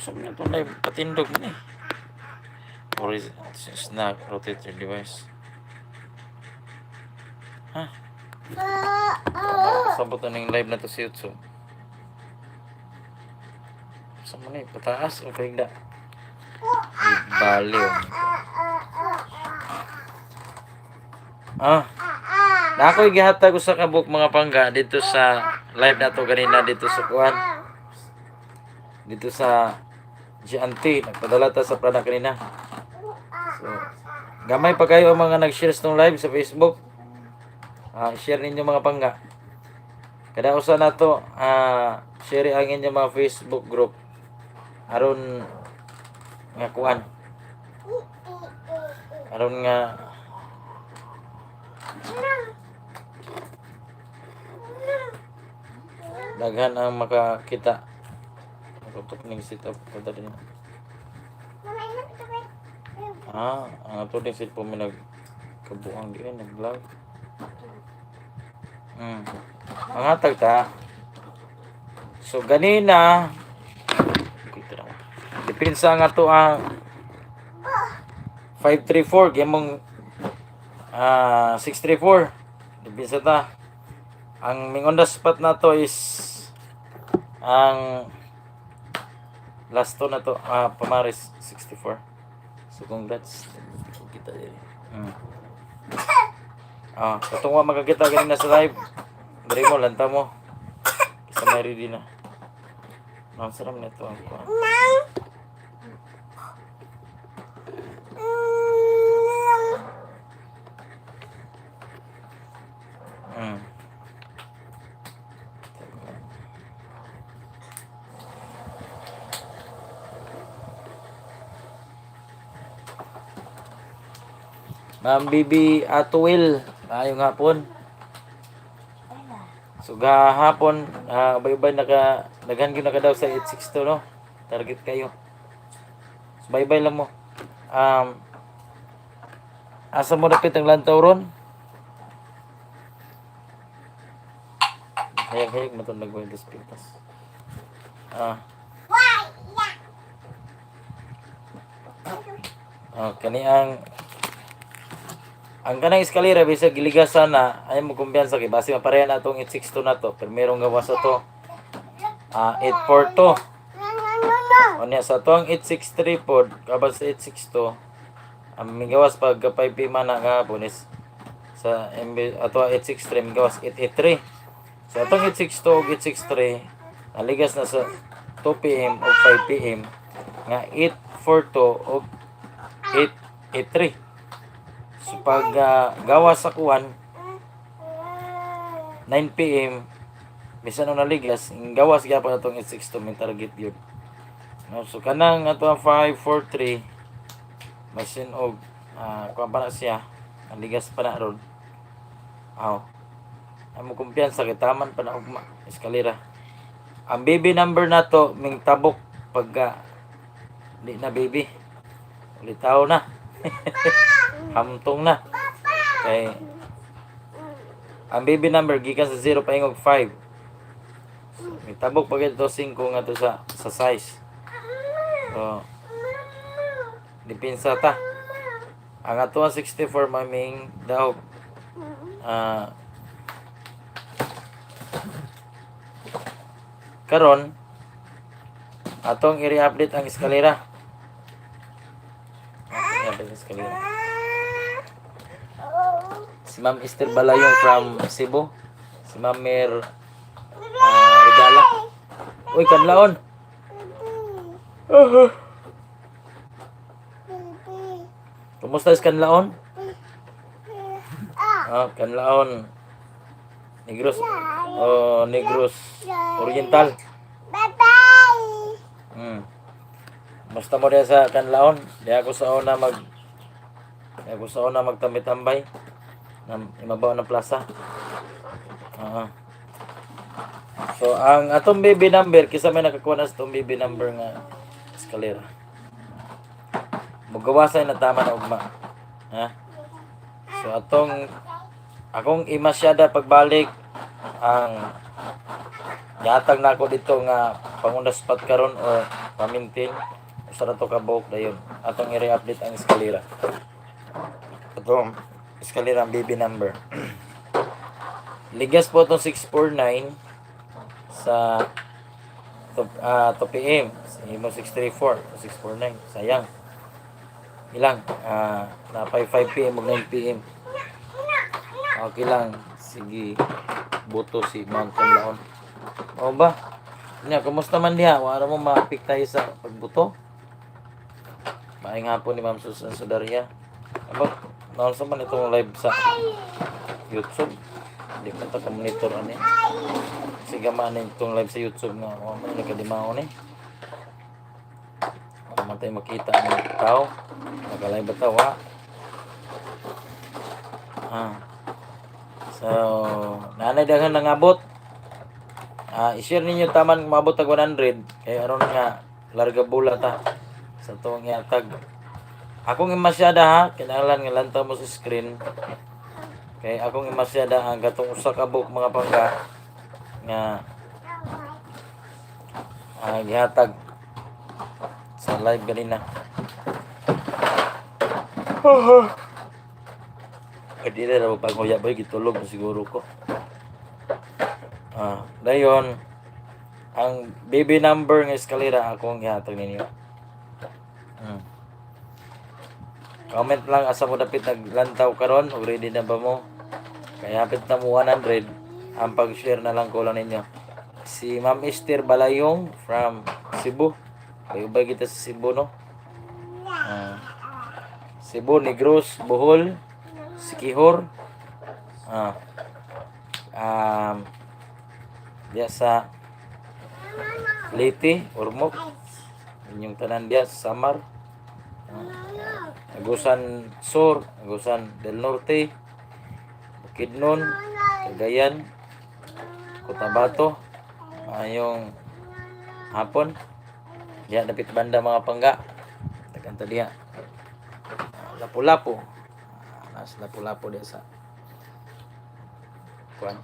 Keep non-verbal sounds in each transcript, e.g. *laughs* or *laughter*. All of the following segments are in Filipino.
Sabi na ito na patindog na eh. Or is snack rotate your device. Ha? Sabot na ng live na to si YouTube. Sa mo na eh, pataas o paigda? Baliw. Ah. Na ako igihatag ko sa kabuk mga pangga dito sa live na to kanina dito sa kuan. Dito sa GNT. Nagpadala ta sa prana kanina. So, gamay pa kayo ang mga nag-share ng live sa Facebook. Ah, share ninyo mga pangga. Kada usa na to, ah, share ang inyong mga Facebook group. Aron nga kuan. Aron nga daghan ang makakita. Tutok ning sit up ko dali. Ah, ang ato din sit po mi nag kabuang di nag vlog. Hmm. Ang hatag ta. So ganina na. Depensa nga to ang 534 gamong ah 634. Depensa ta. Ang ming on the spot na to is ang last to na to ah Pamaris 64. So congrats. Kita din. Hmm. Ah, katong wa magkakita ganina sa live. Diri mo lanta mo. Isa may ready na. Ang sarap nito ang kuha. Hmm. Ma'am Bibi Atuil, ayong hapon. So gahapon, uh, bye-bye naka daghan gyud naka daw sa 862 no. Target kayo. So, bye-bye lang mo. Um Asa mo dapit ang lantaw ron? Hayag-hayag mo itong nagawin dos pitas. Ah. Oh, kani ang ang kanang eskalera bisag giligasan na ay mo kumpiyansa kay base mapareha na tong 862 na to. Pero merong gawas sa to. Ah 842 o niya sa to ang 863 pod kabal sa 862 ang migawas pag kapay pima na gahapon is sa MB ato 863 migawas 883 so atong 862 ug 863 naligas na sa 2 pm o 5 pm nga 842 o 883 So pag ah, gawa sa kuwan 9 PM bisan na naligas ang gawas gyapon atong 862 min target yun. No, so kanang ato ang 543 machine og ah kuan pa na siya naligas pa na ron. Aw. Ay mo kumpiyansa kay taman pa na ugma eskalera. Ang baby number na to ming tabok pagka di na baby. Ulitaw na. *laughs* Hamtong na. Kay ang baby number gikan sa 0 paingog 5. So, may tabok pa ito 5 nga to sa sa size. So, dipinsa ta. Ang ato ang 64 maming daw ah karon atong i-update ang eskalera. I-update ang eskalera. Si Ma'am Esther Balayong from Cebu. Si Ma'am Mer ah, Regala. Uy, kanlaon. Kumusta is kanlaon? Ah, kanlaon. Negros. Oh, Negros Oriental. Hmm. Basta mo diya sa kanlaon. Di ako sa una mag Di ako sa una magtambay-tambay. Na imabaw ng plaza. Ah. So, ang atong baby number, kisa may nakakuha na sa atong baby number nga eskalera. Magawasan na tama na ugma. Ha? So, atong akong imasyada pagbalik ang Yatag na ako dito nga pangunda spot karon o pamintin. Usa na to ka buhok dayon. Atong i-update ang eskalera. Ito, eskalera ang number. *clears throat* Ligas po itong 649 sa to, ah 2 PM. Imo 634, 649. Sayang. Ilang? Ah, na 5 PM ug 9 PM. Okay lang. Sige. Buto si Mount Canlaon. O ba? Nya, kumusta man diha? Wala mo ma-pick tayo sa pagbuto. Maayong hapon ni Ma'am Susan Sudaria. Aba, naon sa man itong live sa YouTube. Hindi ko ta monitor ani. Sige man itong live sa YouTube nga. O man nagkadimaon ni. Wala man tayo makita ang tao. Naka-live ba tao ha? Ah. So, nanay daghan nangabot. Ah, i-share ninyo taman kung maabot tag 100 kay aron nga larga bula ta sa tuwang iatag. Akong imasyada ha, kinahanglan nga lantaw mo sa screen. Kay akong imasyada ang gatong usa ka book mga pangga nga ah, gihatag sa live ganina. Pwede *laughs* na raw pag nguya ba gitulog siguro ko. Ah, dayon ang baby number ng eskalera akong ihatag ninyo. Hmm. Comment lang asa mo dapit naglantaw karon ug ready na ba mo? Kaya hapit na mo 100 ang pag-share na lang ko lang ninyo. Si Ma'am Esther Balayong from Cebu. Kayo ba kita sa Cebu no? Ah. Cebu, Negros, Bohol, Sikihor. Ah. Um, diya sa Leyte, Ormoc. Inyong tanan diya sa Samar. Agusan Sur, Agusan del Norte, Bukidnon, Cagayan, Cotabato, ayong hapon. Diya dapit banda mga pangga. Takanta diya. Ah, Lapu-lapu. Ah, Nas lapu-lapu diya sa kuan.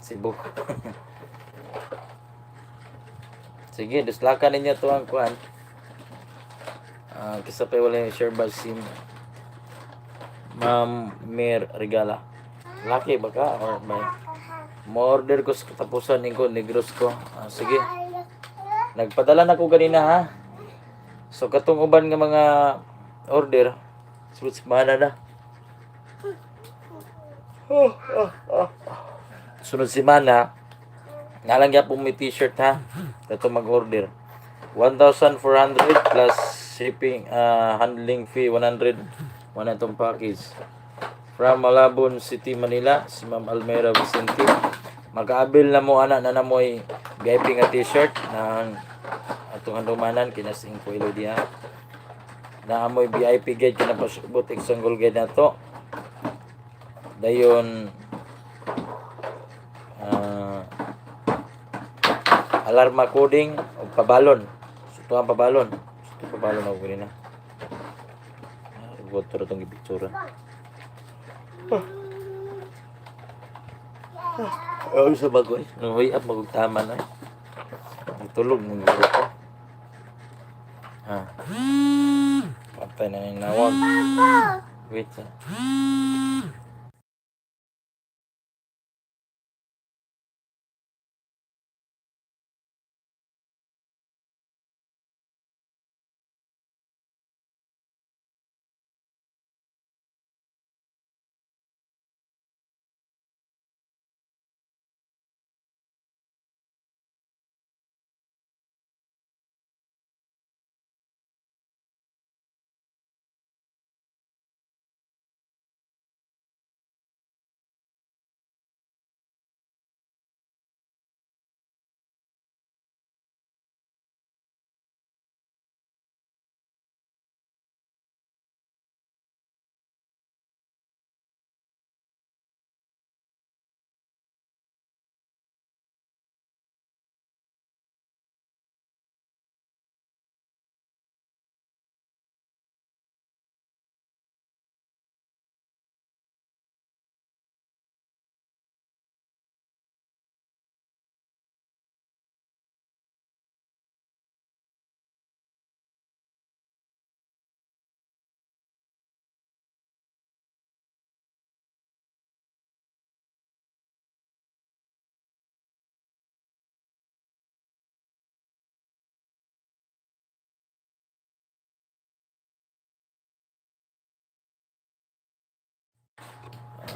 Cebu. *laughs* Sige, dislakan ninyo to ang kuan. Ah, kisa pa wala yung share ba si Ma'am Mir Regala. Laki ba ka or may order ko sa katapusan ko negros ko. Ah, sige. Nagpadala na ko ganina ha. So katong uban nga mga order sunod semana na. Sunod semana nalang gyapon may t-shirt ha. Kato mag-order. 1,400 plus shipping uh, handling fee 100 wala itong package. From Malabon City, Manila si Ma'am Almera Vicente. Mag-aabil na mo ana na namoy VIP nga t-shirt ng atong handumanan kinasing ko ilo diha. Na amoy VIP guide kinapasubot exangle guide na to. Dayon ah, alarma coding o pabalon. Ito ang pabalon ito pabalon ako na Huwag ito itong ipictura. Oh, sa bagoy. Nung huy up, magugtama na. Itulog ng guro ko. Ah. Patay na yung nawag. Wait. ah.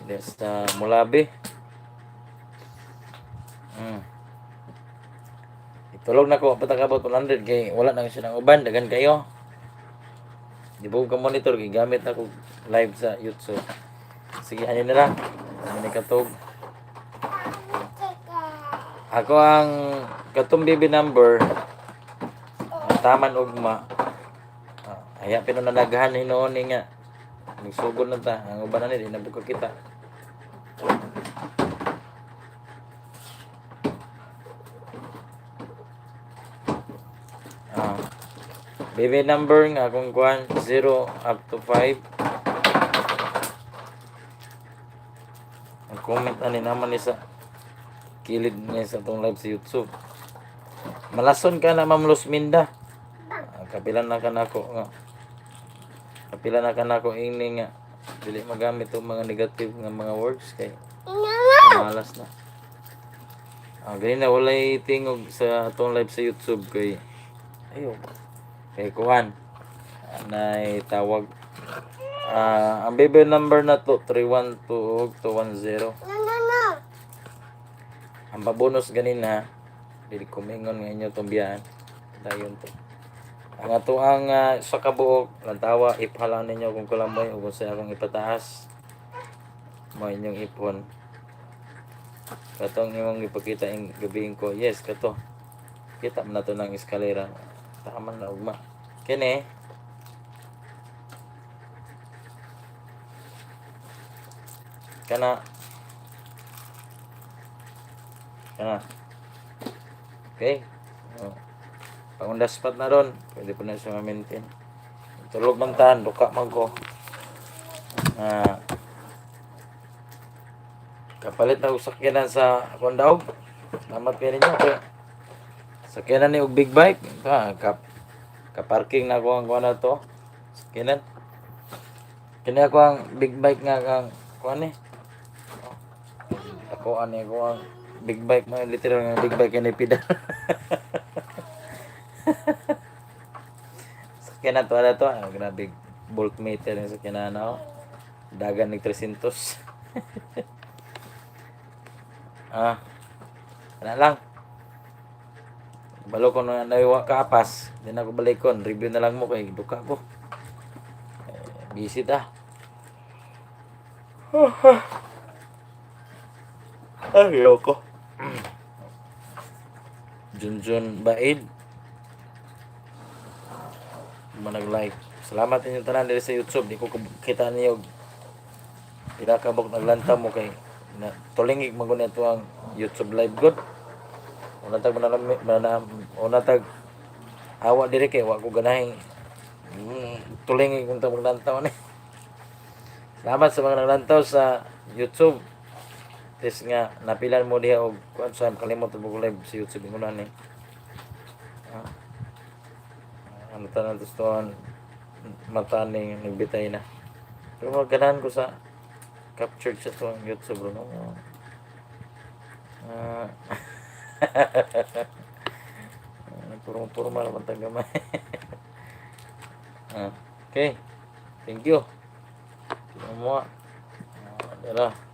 Di sa Mulabi. Hmm. Itulog na ko patakabot 100 kay wala na siya ng uban dagan kayo. Di ba ko monitor kay gamit na live sa YouTube. Sige ano na lang. Ano ni katog. Ako ang katong baby number taman ugma. Ah, Aya pinanalaghan hinoon nga. Nagsugod na ta. Ang uban na ni di na buka kita. Ah. Baby number nga kung kuan 0 up to 5. Ang comment ani naman ni sa kilid niya sa tong live sa YouTube. Malason ka na Ma'am Luzminda. Ah, Kapilan na ka na ako nga. Kapilan na ka na ako ini nga. Dili magamit og mga negative nga mga words kay malas na. Ah, ganun na walay tingog sa atong live sa YouTube kay ayo. Kay kuan. Anay tawag. Ah ang baby number na to 312 210 ang babonus ganina dili kumingon nga inyo tong biyan dayon to ang ato ang uh, sa kabuok lantawa iphalan ninyo kung kulamoy o kung sa akong ipataas. Mo inyong ipon. Katong imong ipakita ing gabiin ko. Yes kato. Kita man na to ng eskalera. Tama na ugma. Kini kana kana. Okay. Pang spot na ron. Pwede po na siya ma-maintain. Tulog man tahan duka man ko. Ah kapalit na usakyanan sa kondaog tamat kayo ninyo kaya sakyanan ni og big bike. Ah, kap kaparking na ko ang kuha na to. Sakyanan. Kini ako ang big bike nga kang kuha ni. Ako ani ako ang big bike mga literal nga big bike kini pida *laughs* sakyanan to na to ah, grabe voltmeter yung sakyanan na oh. dagan ng *laughs* 300 Ah. Ano lang. Balo ko na naiwa kapas. Di na ako balikon. Review na lang mo kay duka ko. Eh, busy ta. *laughs* Ayoko. *clears throat* Junjun Baid. Manag-like. Salamat inyo tanan diri sa YouTube. Di ko kita niyo. Pila ka bok naglanta mo kay na tulingig magun ito ang YouTube live good. Una tag manam manam una tag awa diri kay wa ko ganahin mm, tulingig kung tawag lantaw ni. Salamat sa mga naglantaw sa YouTube. Tis nga napilan mo diha og kuan sa kalimot mo live sa YouTube mo ni. Ah. Ano tanan to stoan mata ni nagbitay na. Pero maganahan ko sa captured sa to ang YouTube bro no. Ah. *laughs* puro puro malaman tagamay. *laughs* ah. Okay. Thank you. Mo? Ah, dala.